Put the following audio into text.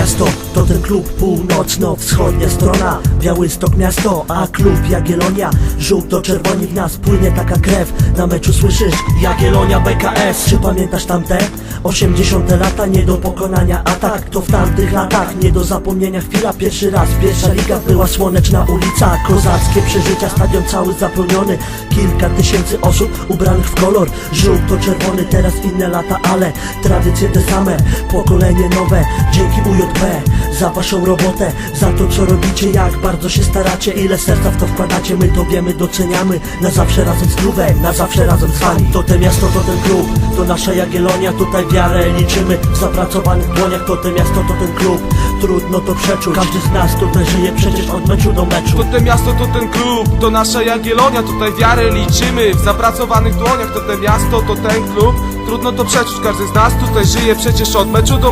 miasto to ten klub północno-wschodnia strona. Białystok miasto, a klub Jagiellonia. Żółto-czerwoni w nas płynie taka krew. Na meczu słyszysz Jagiellonia BKS Czy pamiętasz tamte? 80 lata? Nie do pokonania atak To w tamtych latach. Nie do zapomnienia chwila. Pierwszy raz pierwsza liga była słoneczna ulica. Kozackie przeżycia, stadion cały zapełniony. Kilka tysięcy osób ubranych w kolor. Żółto-czerwony, teraz inne lata, ale Tradycje te same, pokolenie nowe Dzięki UJP za waszą robotę Za to co robicie, jak bardzo się staracie Ile serca w to wkładacie, my to wiemy, doceniamy Na zawsze razem z klubem, na zawsze razem z wami. To te miasto, to ten klub, to nasza Jagiellonia Tutaj wiarę liczymy w zapracowanych dłoniach To te miasto, to ten klub, trudno to przeczuć Każdy z nas tutaj żyje przecież od meczu do meczu. To te miasto, to ten klub, to nasza Jagielonia Tutaj wiarę liczymy w zapracowanych dłoniach To te miasto, to ten klub. Trudno to przeczuć, każdy z nas tutaj żyje przecież od meczu do